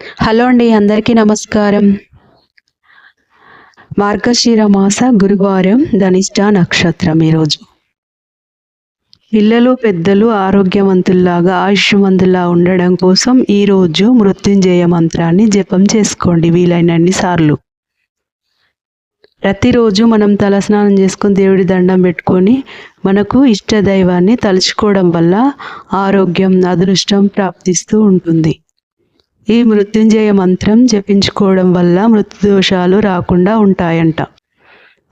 Hello అండి అందరికీ నమస్కారం. మార్గశీర మాస గురువారం ధనిష్ట నక్షత్రం ఈరోజు. పిల్లలు పెద్దలు ఆరోగ్యవంతుల్లాగా ఆయుష్మంతుల్లా ఉండడం కోసం ఈరోజు మృత్యుంజయ మంత్రాన్ని జపం చేసుకోండి వీలైనన్ని సార్లు. ప్రతిరోజు మనం తలస్నానం చేసుకొని దేవుడి దండం పెట్టుకొని మనకు ఇష్ట దైవాన్ని తలుచుకోవడం వల్ల ఆరోగ్యం అదృష్టం ప్రాప్తిస్తూ ఉంటుంది. ఈ మృత్యుంజయ మంత్రం జపించుకోవడం వల్ల మృత్యుదోషాలు రాకుండా ఉంటాయంట.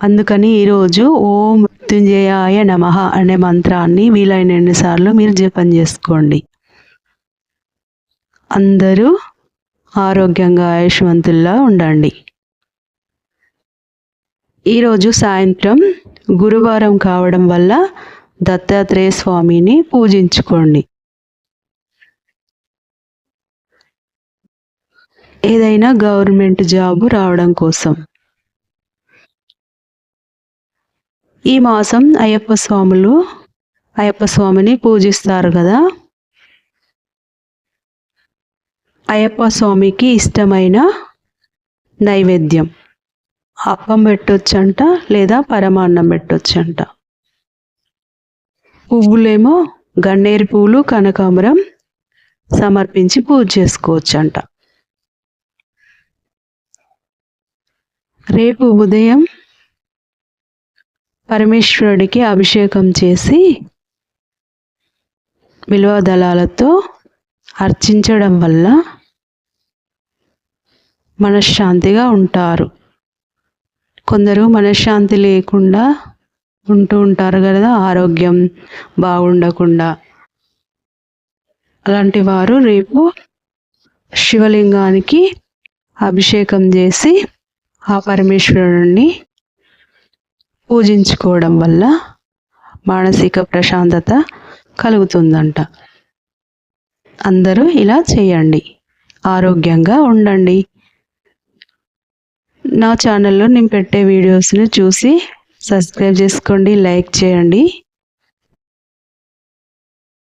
అందుకని ఈరోజు ఓం మృత్యుంజయాయ నమ అనే మంత్రాన్ని వీలైనన్ని సార్లు మీరు జపం చేసుకోండి. అందరూ ఆరోగ్యంగా ఆయుష్మంతుల్లా ఉండండి. ఈరోజు సాయంత్రం గురువారం కావడం వల్ల దత్తాత్రేయ స్వామిని పూజించుకోండి. ఏదైనా గవర్నమెంట్ జాబు రావడం కోసం. ఈ మాసం అయ్యప్ప స్వాములు అయ్యప్ప స్వామిని పూజిస్తారు కదా. అయ్యప్ప స్వామికి ఇష్టమైన నైవేద్యం. అప్పం పెట్టొచ్చంట లేదా పరమాన్నం పెట్టొచ్చంట. పువ్వులేమో గన్నేరు పువ్వులు కనకాంబరం సమర్పించి పూజ చేసుకోవచ్చంట. రేపు ఉదయం పరమేశ్వరుడికి అభిషేకం చేసి విలువ దళాలతో అర్చించడం వల్ల మనశ్శాంతిగా ఉంటారు. కొందరు మనశ్శాంతి లేకుండా ఉంటూ ఉంటారు కదా ఆరోగ్యం బాగుండకుండా. అలాంటి వారు రేపు శివలింగానికి అభిషేకం చేసి ఆ పరమేశ్వరుడిని పూజించుకోవడం వల్ల మానసిక ప్రశాంతత కలుగుతుందంట. అందరూ ఇలా చేయండి. ఆరోగ్యంగా ఉండండి. నా ఛానల్లో నేను పెట్టే వీడియోస్ని చూసి సబ్స్క్రైబ్ చేసుకోండి లైక్ చేయండి.